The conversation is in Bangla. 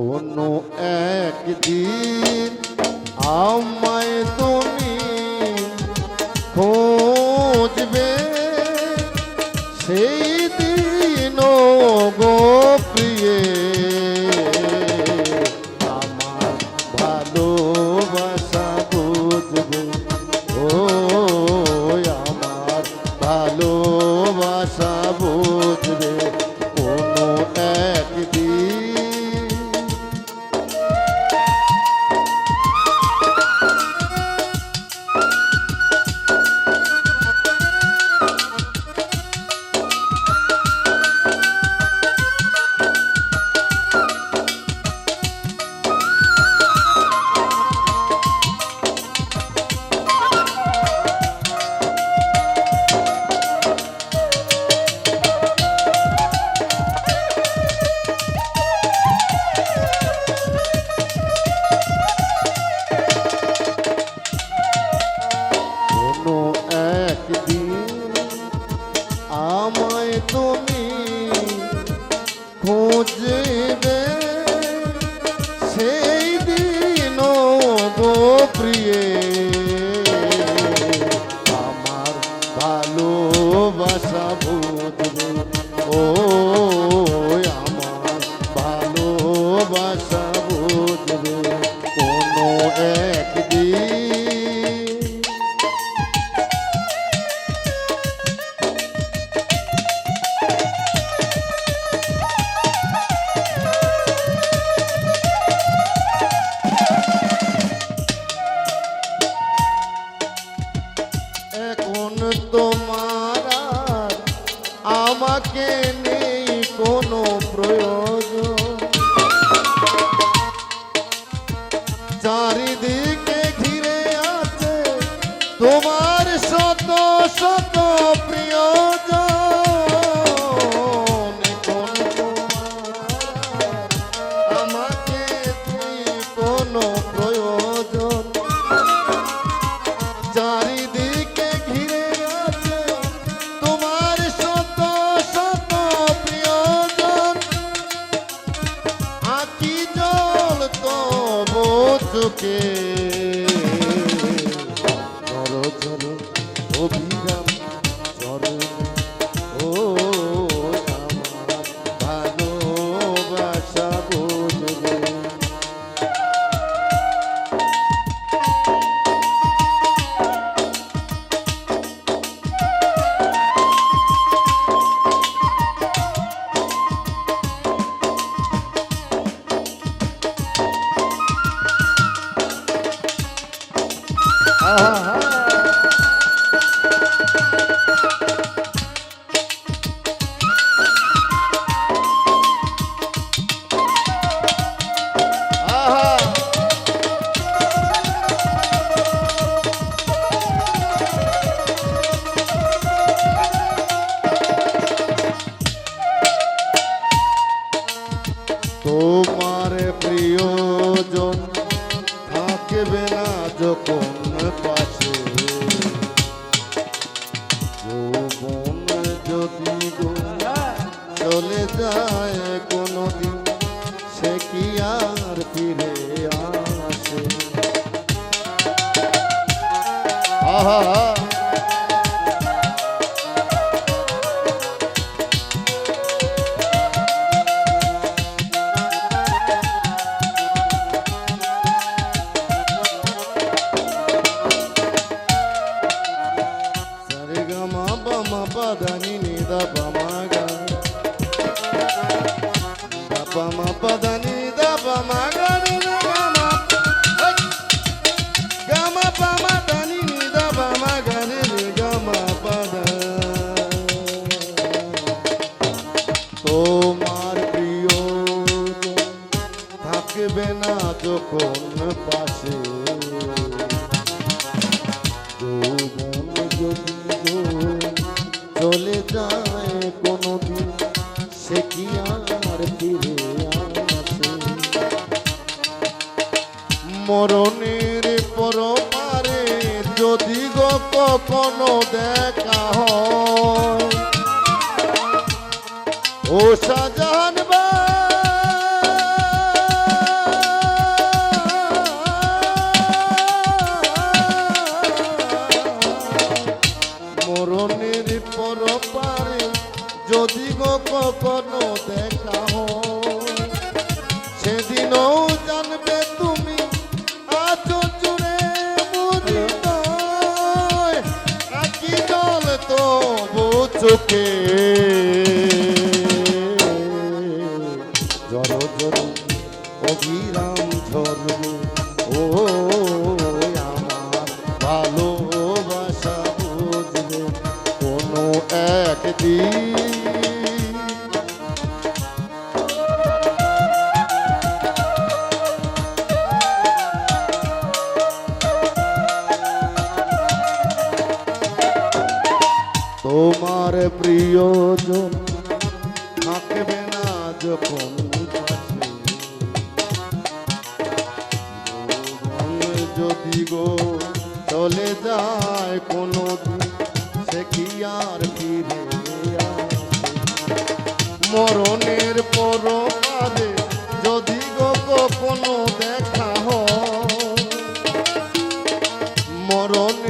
কোনো একদিন আমায় তুমি খোঁজবে। সেই দিন গোপিয়ে প্রিয়ে, আমার ভালোবাসা বুঝবে। ও আমার ভালো enfríe do que Música ha থাকবে না যখন পাশে। চলে যায় কোনো দিন সে কি আর ফিরে আসে মরণের পর পারে যদি গো কোনো দেখা হয়, ও সাজান কখনো দেখা হয়। সেদিনও জানবে তুমি আছো জুড়ে মুদিত আকি জল তবু চোখে। জড় জড়, অবিরাম ঝরবে ও, আমার ভালোবাসা বুঝবে কোনো একদিন। তোমার প্রিয়জন থাকবে না যখন যদি গো চলে যায় কোনো সে কি আর ফিরে মরণের পর যদি গো কখনো দেখা হয়, মরণের